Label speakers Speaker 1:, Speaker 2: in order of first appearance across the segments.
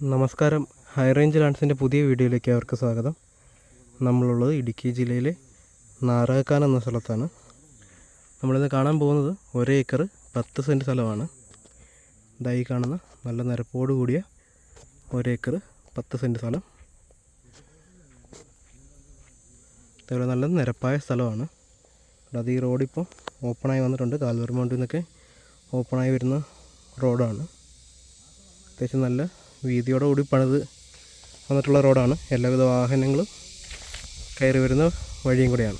Speaker 1: നമസ്കാരം. High range ലാൻഡ്സിന്റെ പുതിയ വീഡിയോയിലേക്ക് അവർക്ക് സ്വാഗതം. നമ്മളുള്ളത് ഇടുക്കി ജില്ലയിലെ നാറകക്കാൻ എന്ന സ്ഥലത്താണ്. നമ്മളിന്ന് കാണാൻ പോകുന്നത് ഒരേ ഏക്കർ പത്ത് സെന്റ് സ്ഥലമാണ്. ഇതായി കാണുന്ന നല്ല നിരപ്പോട് കൂടിയ ഒരേക്കർ പത്ത് സെന്റ് സ്ഥലം. അതേപോലെ നല്ല നിരപ്പായ സ്ഥലമാണ്. അത് ഈ റോഡിപ്പോൾ ഓപ്പണായി വന്നിട്ടുണ്ട്. കാൽവർ മൗണ്ടിൽ നിന്നൊക്കെ ഓപ്പണായി വരുന്ന റോഡാണ് അത്യാവശ്യം നല്ല വീതിയോടെ കൂടി പണിത് വന്നിട്ടുള്ള റോഡാണ്. എല്ലാവിധ വാഹനങ്ങളും കയറി വരുന്ന വഴിയും കൂടെയാണ്.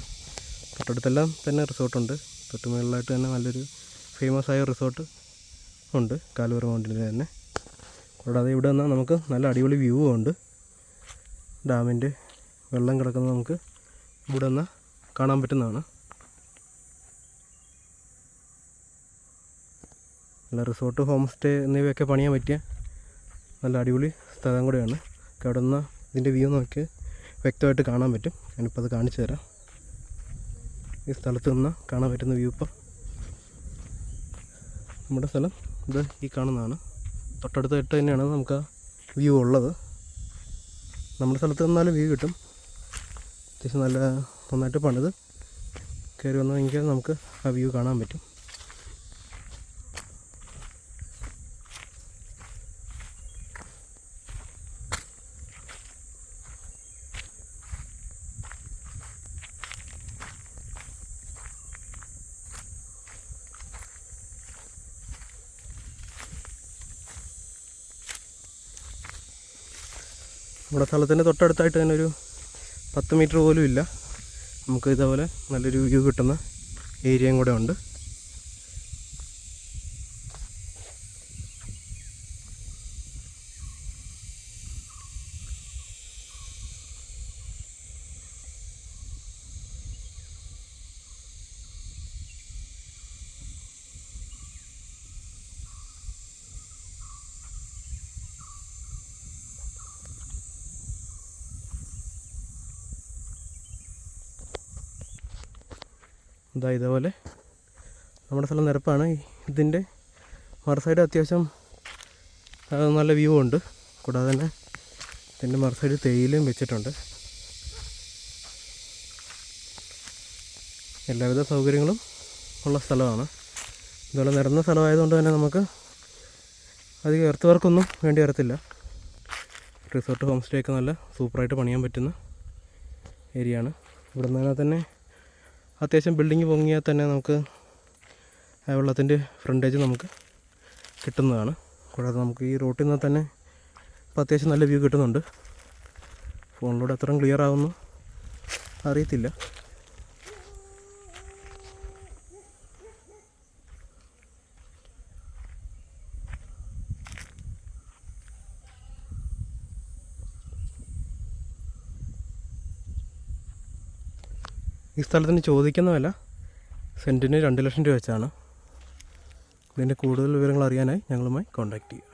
Speaker 1: തൊട്ടടുത്തെല്ലാം തന്നെ റിസോർട്ടുണ്ട്. തൊട്ട് മുകളിലായിട്ട് തന്നെ നല്ലൊരു ഫേമസ് ആയ റിസോർട്ട് ഉണ്ട്. കാലുവറ മൗണ്ടിന്റെ തന്നെ. കൂടാതെ ഇവിടെ നിന്നാൽ നമുക്ക് നല്ല അടിപൊളി വ്യൂ ഉണ്ട്. ഡാമിന്റെ വെള്ളം കിടക്കുന്നത് നമുക്ക് ഇവിടെ നിന്ന് കാണാൻ പറ്റുന്നതാണ്. നല്ല റിസോർട്ട് ഹോം സ്റ്റേ എന്നിവയൊക്കെ പണിയാൻ പറ്റിയ നല്ല അടിപൊളി സ്ഥലം കൂടെയാണ്. അവിടെ നിന്ന് ഇതിന്റെ വ്യൂ നോക്കി വ്യക്തമായിട്ട് കാണാൻ പറ്റും. ഞാനിപ്പോൾ അത് കാണിച്ചു തരാം. ഈ സ്ഥലത്ത് നിന്ന് കാണാൻ പറ്റുന്ന വ്യൂ ഇപ്പം. നമ്മുടെ സ്ഥലം ഇത് ഈ കാണുന്നതാണ്. തൊട്ടടുത്തായിട്ട് തന്നെയാണ് നമുക്ക് ആ വ്യൂ ഉള്ളത്. നമ്മുടെ സ്ഥലത്ത് നിന്നാലും വ്യൂ കിട്ടും. അത്യാവശ്യം നല്ല നന്നായിട്ട് പണിത് കയറി വന്നെങ്കിൽ നമുക്ക് ആ വ്യൂ കാണാൻ പറ്റും. നമ്മുടെ സ്ഥലത്തിന്റെ തൊട്ടടുത്തായിട്ട് തന്നെ ഒരു പത്ത് മീറ്റർ പോലും ഇല്ല. നമുക്ക് ഇതേപോലെ നല്ലൊരു വ്യൂ കിട്ടുന്ന ഏരിയയും കൂടെ ഉണ്ട്. ഇതാ ഇതേപോലെ. നമ്മുടെ സ്ഥലം നിരപ്പാണ്. ഇതിന്റെ മറു സൈഡ് അത്യാവശ്യം നല്ല വ്യൂ ഉണ്ട്. കൂടാതെ തന്നെ ഇതിന്റെ മറു സൈഡ് തേയിലയും വെച്ചിട്ടുണ്ട്. എല്ലാവിധ സൗകര്യങ്ങളും ഉള്ള സ്ഥലമാണ്. ഇതുപോലെ നിരന്ന സ്ഥലമായതുകൊണ്ട് തന്നെ നമുക്ക് അധികം എർത്ത് വർക്കൊന്നും വേണ്ടി വരത്തില്ല. റിസോർട്ട് ഹോം സ്റ്റേ ഒക്കെ നല്ല സൂപ്പറായിട്ട് പണിയാൻ പറ്റുന്ന ഏരിയയാണ് ഇവിടെ നിന്ന് തന്നെ അത്യാവശ്യം ബിൽഡിങ് പൊങ്ങിയാൽ തന്നെ നമുക്ക് വെള്ളത്തിന്റെ ഫ്രണ്ടേജ് നമുക്ക് കിട്ടുന്നതാണ്. കൂടാതെ നമുക്ക് ഈ റോട്ടിൽ നിന്ന് തന്നെ ഇപ്പോൾ അത്യാവശ്യം നല്ല വ്യൂ കിട്ടുന്നുണ്ട്. ഫോണിലൂടെ അത്രയും ക്ലിയർ ആവുന്നു. അറിയത്തില്ല. ഈ സ്ഥലത്തിന് ചോദിക്കുന്ന വില സെന്റിന് രണ്ട് ലക്ഷം രൂപ വെച്ചാണ്. ഇതിന്റെ കൂടുതൽ വിവരങ്ങൾ അറിയാനായി ഞങ്ങളുമായി കോൺടാക്റ്റ് ചെയ്യുക.